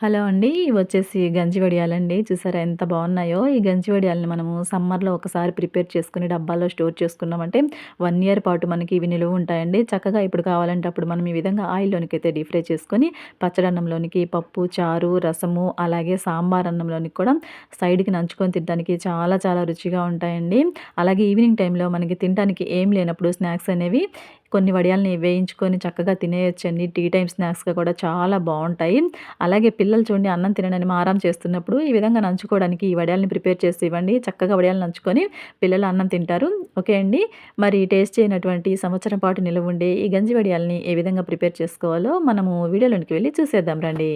Hello అండి. ఇవి వచ్చేసి గంజి వడియాలండి. చూసారా ఎంత బాగున్నాయో! ఈ గంజి వడియాలని మనము సమ్మర్‌లో ఒకసారి ప్రిపేర్ చేసుకుని డబ్బాలో స్టోర్ చేసుకున్నామంటే వన్ ఇయర్ పాటు మనకి ఇవి నిలువ ఉంటాయండి. చక్కగా ఇప్పుడు కావాలంటే అప్పుడు మనం ఈ విధంగా ఆయిల్లోనికి అయితే డీప్ ఫ్రై చేసుకొని పచ్చడన్నంలోనికి పప్పు, చారు, రసము అలాగే సాంబార్ అన్నంలోనికి కూడా సైడ్‌కి నంచుకొని తినడానికి చాలా చాలా రుచిగా ఉంటాయండి. అలాగే ఈవినింగ్ టైంలో మనకి తినడానికి ఏం లేనప్పుడు స్నాక్స్ అనేవి కొన్ని వడియాల్ని వేయించుకొని చక్కగా తినేయచ్చండి టీ టైం స్నాక్స్‌గా కూడా చాలా బాగుంటాయి అలాగే పిల్లలు చూడండి అన్నం తినడానికి మారం చేస్తున్నప్పుడు ఈ విధంగా నంచుకోవడానికి ఈ వడియాల్ని ప్రిపేర్ చేసి ఇవ్వండి. చక్కగా వడియాలు నంచుకొని పిల్లలు అన్నం తింటారు. ఓకే అండి. మరి టేస్ట్ చేయనటువంటి సంవత్సరం పాటు నిలవుండే ఈ గంజి వడియాల్ని ఏ విధంగా ప్రిపేర్ చేసుకోవాలో మనము వీడియోలోనికి వెళ్ళి చూసేద్దాం రండి.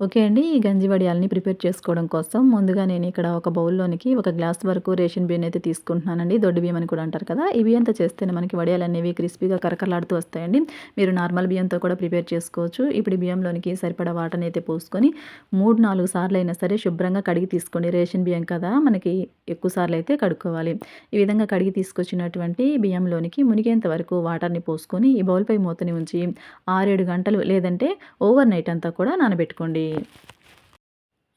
ఓకే అండి. ఈ గంజి వడియాలని ప్రిపేర్ చేసుకోవడం కోసం ముందుగా నేను ఇక్కడ ఒక బౌల్‌లోనికి ఒక గ్లాస్ వరకు రేషన్ బియ్యం అయితే తీసుకుంటున్నానండి. దొడ్డు బియ్యం అని కూడా అంటారు కదా! ఈ బియ్యంతో చేస్తేనే మనకి వడియాలనేవి క్రిస్పీగా కరకరలాడుతూ వస్తాయండి. మీరు నార్మల్ బియ్యంతో కూడా ప్రిపేర్ చేసుకోవచ్చు. ఇప్పుడు బియ్యంలోనికి సరిపడా వాటర్‌ని అయితే పోసుకొని మూడు నాలుగు సార్లు అయినా సరే శుభ్రంగా కడిగి తీసుకోండి. రేషన్ బియ్యం కదా! మనకి ఎక్కువ సార్లు అయితే కడుక్కోవాలి. ఈ విధంగా కడిగి తీసుకొచ్చినటువంటి బియ్యంలోనికి మునిగేంత వరకు వాటర్‌ని పోసుకొని ఈ బౌల్‌పై మూతని ఉంచి 6, 7 గంటలు లేదంటే ఓవర్ నైట్ అంతా కూడా నానబెట్టుకోండి.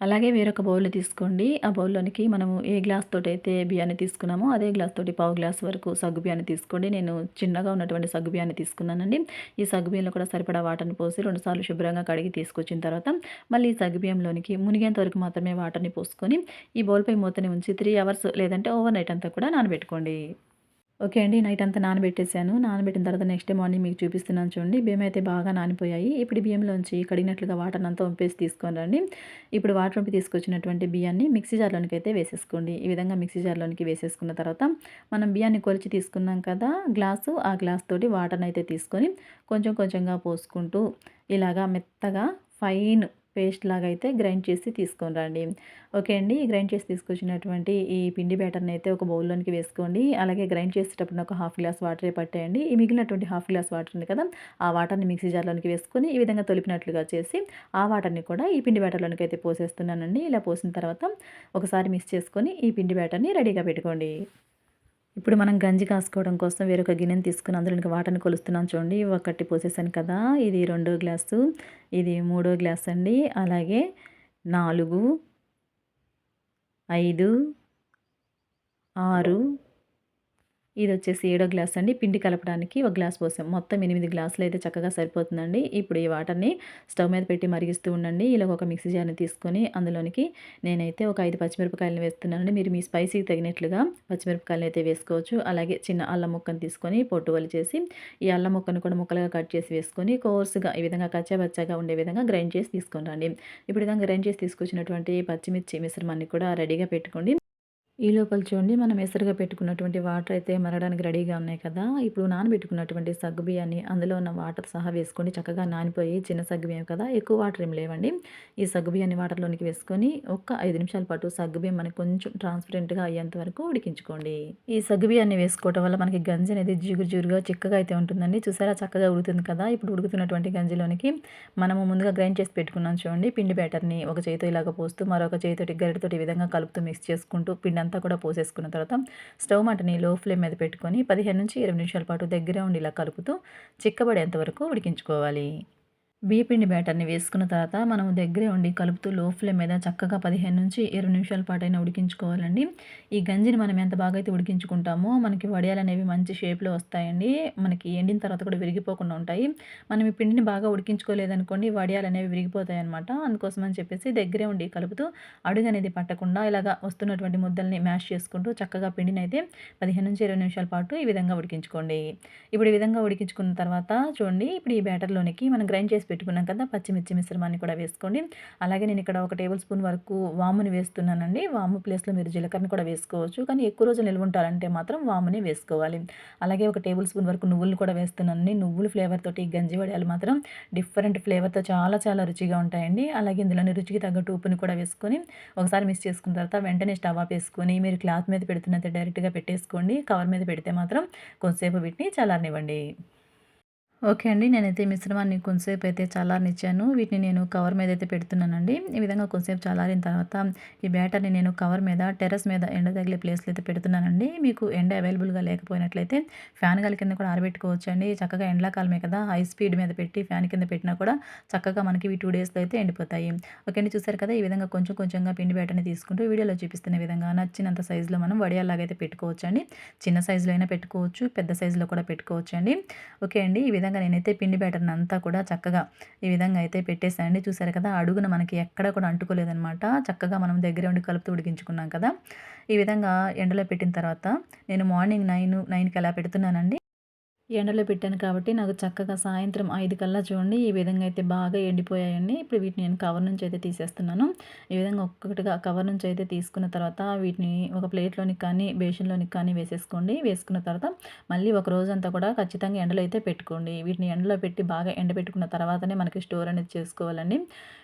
అలాగే వేరొక బౌల్ తీసుకోండి. ఆ బౌల్‌లోనికి మనము ఏ గ్లాస్ తోటి అయితే బియ్యాన్ని తీసుకున్నామో అదే గ్లాస్ తోటి పావు గ్లాస్ వరకు సగ్గు బియ్యాన్ని తీసుకోండి. నేను చిన్నగా ఉన్నటువంటి సగ్గు బియ్యాన్ని తీసుకున్నానండి. ఈ సగ్గు బియ్యంలో కూడా సరిపడా వాటర్‌ని పోసి 2 సార్లు శుభ్రంగా కడిగి తీసుకొచ్చిన తర్వాత మళ్ళీ ఈ సగ్గు బియ్యంలోనికి మునిగేంత వరకు మాత్రమే వాటర్‌ని పోసుకొని ఈ బౌల్‌పై మూతని ఉంచి త్రీ అవర్స్ లేదంటే ఓవర్ నైట్ అంతా కూడా నానబెట్టుకోండి. ఓకే అండి. నైట్ అంతా నానబెట్టేశాను నానబెట్టిన తర్వాత నెక్స్ట్ డే మార్నింగ్ మీకు చూపిస్తున్నాను చూడండి. బియ్యం అయితే బాగా నానిపోయాయి. ఇప్పుడు బియ్యంలోంచి కడిగినట్లుగా వాటర్ అంతా వంపేసి తీసుకొని రండి. ఇప్పుడు వాటర్ వంపి తీసుకొచ్చినటువంటి బియ్యాన్ని మిక్సీ జార్‌లోనికి అయితే వేసేసుకోండి. ఈ విధంగా మిక్సీ జార్‌లోనికి వేసేసుకున్న తర్వాత మనం బియ్యాన్ని కొలిచి తీసుకున్నాం కదా! గ్లాసు ఆ గ్లాస్ తోటి వాటర్‌ని అయితే తీసుకొని కొంచెం కొంచెంగా పోసుకుంటూ ఇలాగా మెత్తగా ఫైన్ పేస్ట్ లాగా అయితే గ్రైండ్ చేసి తీసుకొని రండి. ఓకే అండి. గ్రైండ్ చేసి తీసుకొచ్చినటువంటి ఈ పిండి బ్యాటర్‌ని అయితే ఒక బౌల్‌లోనికి వేసుకోండి. అలాగే గ్రైండ్ చేసేటప్పుడు ఒక హాఫ్ గ్లాస్ వాటరే పట్టేయండి. ఈ మిగిలినటువంటి హాఫ్ గ్లాస్ వాటర్ ఉంది కదా! ఆ వాటర్‌ని మిక్సీ జార్‌లోనికి వేసుకొని ఈ విధంగా తొలిపినట్లుగా చేసి ఆ వాటర్‌ని కూడా ఈ పిండి బ్యాటర్‌లోనికి అయితే పోసేస్తున్నానండి. ఇలా పోసిన తర్వాత ఒకసారి మిక్స్ చేసుకొని ఈ పిండి బ్యాటర్‌ని రెడీగా పెట్టుకోండి. ఇప్పుడు మనం గంజి కాసుకోవడం కోసం వేరొక గిన్నెని తీసుకుని అందులోనికి వాటర్‌ని కొలుస్తున్నాం చూడండి. ఒకటి పోసేసాను కదా! ఇది రెండో గ్లాసు, ఇది మూడో గ్లాస్ అండి. అలాగే 4, 5, ఇది వచ్చేసి ఏడో గ్లాస్ అండి. పిండి కలపడానికి ఒక గ్లాస్ పోసాం. మొత్తం ఎనిమిది గ్లాసులు అయితే చక్కగా సరిపోతుందండి. ఇప్పుడు ఈ వాటర్‌ని స్టవ్ మీద పెట్టి మరిగిస్తూ ఉండండి. ఇలా ఒక మిక్సీ జార్‌ని తీసుకొని అందులోనికి నేనైతే ఒక ఐదు పచ్చిమిరపకాయలను వేస్తున్నానండి. మీరు మీ స్పైసీకి తగినట్లుగా పచ్చిమిరపకాయలను అయితే వేసుకోవచ్చు. అలాగే చిన్న అల్లం ముక్కను తీసుకొని పొట్టు చేసి ఈ అల్లం ముక్కను కూడా ముక్కలుగా కట్ చేసి వేసుకొని కోర్స్‌గా ఈ విధంగా కచ్చాబచ్చాగా ఉండే విధంగా గ్రైండ్ చేసి తీసుకొని రండి. ఇప్పుడు విధంగా గ్రైండ్ చేసి తీసుకొచ్చినటువంటి పచ్చిమిర్చి మిశ్రమాన్ని కూడా రెడీగా పెట్టుకోండి. ఈ లోపల చూడండి మనం ఎసరుగా పెట్టుకున్నటువంటి వాటర్ అయితే మరగడానికి రెడీగా ఉన్నాయి కదా! ఇప్పుడు నానబెట్టుకున్నటువంటి సగ్గుబియ్యాన్ని అందులో ఉన్న వాటర్ సహా వేసుకొని చక్కగా నానిపోయి చిన్న సగ్గుబియ్యం కదా! ఎక్కువ వాటర్ ఏం లేవండి. ఈ సగ్గు బియ్యాన్ని వాటర్‌లోనికి వేసుకొని ఒక్క ఐదు నిమిషాల పాటు సగ్గుబియ్యం మనకి కొంచెం ట్రాన్స్‌పరెంట్‌గా అయ్యేంత వరకు ఉడికించుకోండి. ఈ సగ్గు బియ్యాన్ని వేసుకోవటం వల్ల మనకి గంజి అనేది జిగురు జిగురుగా చిక్కగా అయితే ఉంటుందండి. చూసారా చక్కగా ఉడుకుతుంది కదా! ఇప్పుడు ఉడుకుతున్నటువంటి గంజిలోనికి మనము ముందుగా గ్రైండ్ చేసి పెట్టుకున్నాం చూడండి పిండి బ్యాటర్‌ని ఒక చేతితో ఇలాగ పోస్తూ మరొక చేతితోటి గరిటతోటి ఈ విధంగా కలుపుతూ మిక్స్ చేసుకుంటూ పిండి అంతా కూడా పోసేసుకున్న తర్వాత స్టవ్ మంటని లో ఫ్లేమ్ మీద పెట్టుకొని 15-20 నిమిషాల పాటు దగ్గరే ఉండి ఇలా కలుపుతూ చిక్కబడేంత వరకు ఉడికించుకోవాలి. బియ్యపిండి బ్యాటర్‌ని వేసుకున్న తర్వాత మనం దగ్గరే ఉండి కలుపుతూ లో ఫ్లేమ్ మీద చక్కగా 15-20 నిమిషాల పాటైనా ఉడికించుకోవాలండి. ఈ గంజిని మనం ఎంత బాగా అయితే ఉడికించుకుంటామో మనకి వడియాలనేవి మంచి షేప్‌లో వస్తాయండి. మనకి ఎండిన తర్వాత కూడా విరిగిపోకుండా ఉంటాయి. మనం ఈ పిండిని బాగా ఉడికించుకోలేదనుకోండి వడియాలనేవి విరిగిపోతాయన్నమాట. అందుకోసం అని చెప్పేసి దగ్గరే ఉండి కలుపుతూ అడుగనేది పట్టకుండా ఇలాగ వస్తున్నటువంటి ముద్దల్ని మ్యాష్ చేసుకుంటూ చక్కగా పిండినైతే 15-20 నిమిషాల పాటు ఈ విధంగా ఉడికించుకోండి. ఇప్పుడు ఈ విధంగా ఉడికించుకున్న తర్వాత చూడండి ఇప్పుడు ఈ బ్యాటర్‌లోనికి మనం గ్రైండ్ చేసి పెట్టుకున్నాం కదా! పచ్చిమిర్చి మిశ్రమాన్ని కూడా వేసుకోండి. అలాగే నేను ఇక్కడ ఒక టేబుల్ స్పూన్ వరకు వాముని వేస్తున్నానండి. వాము ప్లేస్‌లో మీరు జీలకర్రని కూడా వేసుకోవచ్చు. కానీ ఎక్కువ రోజులు నిల్వ ఉండాలంటే మాత్రం వాముని వేసుకోవాలి. అలాగే ఒక టేబుల్ స్పూన్ వరకు నువ్వులు కూడా వేస్తున్నానండి. నువ్వుల ఫ్లేవర్ తోటి గంజి వడియాలు మాత్రం డిఫరెంట్ ఫ్లేవర్‌తో చాలా చాలా రుచిగా ఉంటాయండి. అలాగే ఇందులోని రుచికి తగ్గట్టు ఉప్పుని కూడా వేసుకొని ఒకసారి మిక్స్ చేసుకున్న తర్వాత వెంటనే స్టవ్ వేసుకొని మీరు క్లాత్ మీద పెడుతున్నట్టు డైరెక్ట్‌గా పెట్టేసుకోండి. కవర్ మీద పెడితే మాత్రం కొంతసేపు వీటిని చల్లారనివ్వండి. ఓకే అండి. నేనైతే మిశ్రమాన్ని కొంతసేపు అయితే చల్లారనిచ్చాను. వీటిని నేను కవర్ మీద అయితే పెడుతున్నానండి. ఈ విధంగా కొంతసేపు చల్లారిన తర్వాత ఈ బ్యాటర్‌ని నేను కవర్ మీద టెర్రస్ మీద ఎండ తగిలే ప్లేస్‌లో అయితే పెడుతున్నానండి. మీకు ఎండ అవైలబుల్‌గా లేకపోయినట్లయితే ఫ్యాన్ గాలి కింద కూడా ఆరబెట్టుకోవచ్చు అండి చక్కగా ఎండాకాలమే కదా! హై స్పీడ్ మీద పెట్టి ఫ్యాన్ కింద పెట్టినా కూడా చక్కగా మనకి ఇవి టూ డేస్‌లో అయితే ఎండిపోతాయి. ఓకే అండి. చూసారు కదా! ఈ విధంగా కొంచెం కొంచెంగా పిండి బ్యాటర్‌ని తీసుకుంటూ వీడియోలో చూపిస్తున్న విధంగా నచ్చినంత సైజులో మనం వడియాలాగైతే అయితే పెట్టుకోవచ్చండి. చిన్న సైజులో అయినా పెట్టుకోవచ్చు. పెద్ద సైజులో కూడా పెట్టుకోవచ్చు అండి ఓకే అండి. ఈ విధంగా నేనైతే పిండి బ్యాటర్‌ని అంతా కూడా చక్కగా ఈ విధంగా అయితే పెట్టేశానండి చూసారు కదా! అడుగున మనకి ఎక్కడ కూడా అంటుకోలేదనమాట. చక్కగా మనం దగ్గర ఉండి కలుపుతూ ఉడికించుకున్నాం కదా! ఈ విధంగా ఎండలో పెట్టిన తర్వాత నేను మార్నింగ్ 9, 9కి అలా పెడుతున్నానండి. ఎండలో పెట్టాను కాబట్టి నాకు చక్కగా సాయంత్రం ఐదు కల్లా చూడండి ఈ విధంగా అయితే బాగా ఎండిపోయాయండి. ఇప్పుడు వీటిని నేను కవర్ నుంచి అయితే తీసేస్తున్నాను. ఈ విధంగా ఒక్కొక్కటిగా కవర్ నుంచి అయితే తీసుకున్న తర్వాత వీటిని ఒక ప్లేట్‌లోనికి కానీ, బేషన్‌లోనికి కానీ వేసేసుకోండి. వేసుకున్న తర్వాత మళ్ళీ ఒక రోజంతా కూడా ఖచ్చితంగా ఎండలో అయితే పెట్టుకోండి. వీటిని ఎండలో పెట్టి బాగా ఎండబెట్టుకున్న తర్వాతనే మనకి స్టోర్ అనేది చేసుకోవాలండి.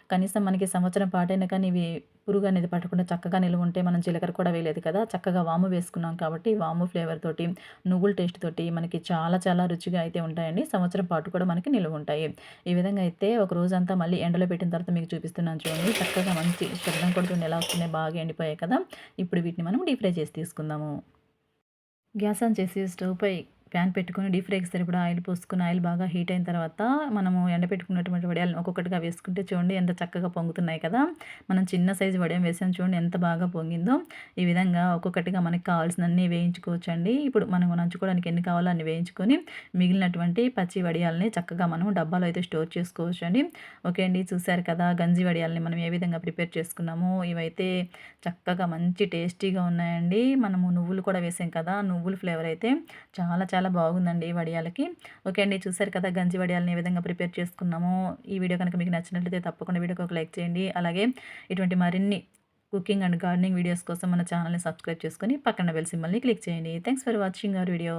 కనీసం మనకి సంవత్సరం పాటైనా కానీ ఇవి పురుగు అనేది పట్టకుండా చక్కగా నిలువ ఉంటే మనం జీలకర్ర కూడా వేయలేదు కదా! చక్కగా వాము వేసుకున్నాం కాబట్టి వాము ఫ్లేవర్ తోటి, నువ్వుల టేస్ట్ తోటి మనకి చాలా చాలా రుచిగా అయితే ఉంటాయండి. సంవత్సరం పాటు కూడా మనకి నిలువ ఉంటాయి. ఈ విధంగా అయితే ఒక రోజంతా మళ్ళీ ఎండలో పెట్టిన తర్వాత మీకు చూపిస్తున్నాను చూడండి. చక్కగా మంచి శబ్దం కూడా ఎలా వస్తున్నాయి బాగా ఎండిపోయాయి కదా! ఇప్పుడు వీటిని మనం డీప్ ఫ్రై చేసి తీసుకుందాము. గ్యాస్ ఆన్ చేసి స్టవ్ పై ప్యాన్ పెట్టుకొని డీప్ ఫ్రైకి సరిపడా ఆయిల్ పోసుకుని ఆయిల్ బాగా హీట్ అయిన తర్వాత మనము ఎండబెట్టుకున్నటువంటి వడియాలను ఒక్కొక్కటిగా వేసుకుంటే చూడండి ఎంత చక్కగా పొంగుతున్నాయి కదా. మనం చిన్న సైజు వడియం వేసాం చూడండి ఎంత బాగా పొంగిందో. ఈ విధంగా ఒక్కొక్కటిగా మనకి కావాల్సినన్ని వేయించుకోవచ్చు అండి ఇప్పుడు మనం నంచుకోవడానికి ఎన్ని కావాలో అన్ని వేయించుకొని మిగిలినటువంటి పచ్చి వడియాలని చక్కగా మనం డబ్బాలో అయితే స్టోర్ చేసుకోవచ్చు అండి ఓకే అండి చూసారు కదా గంజి వడియాలని మనం ఏ విధంగా ప్రిపేర్ చేసుకున్నాము. ఇవైతే చక్కగా మంచి టేస్టీగా ఉన్నాయండి. మనము నువ్వులు కూడా వేసాం కదా నువ్వుల ఫ్లేవర్ అయితే చాలా చాలా బాగుందండి వడియాలకి. ఓకే అండి చూసారు కదా గంజి వడియాలని ఏ విధంగా ప్రిపేర్ చేసుకున్నాము. ఈ వీడియో కనుక మీకు నచ్చినట్లయితే తప్పకుండా వీడియోకి ఒక లైక్ చేయండి. అలాగే ఇటువంటి మరిన్ని కుకింగ్ అండ్ గార్డెనింగ్ వీడియోస్ కోసం మన ఛానల్ని సబ్స్క్రైబ్ చేసుకొని పక్కన బెల్ సింబల్ని క్లిక్ చేయండి. Thanks for watching our video.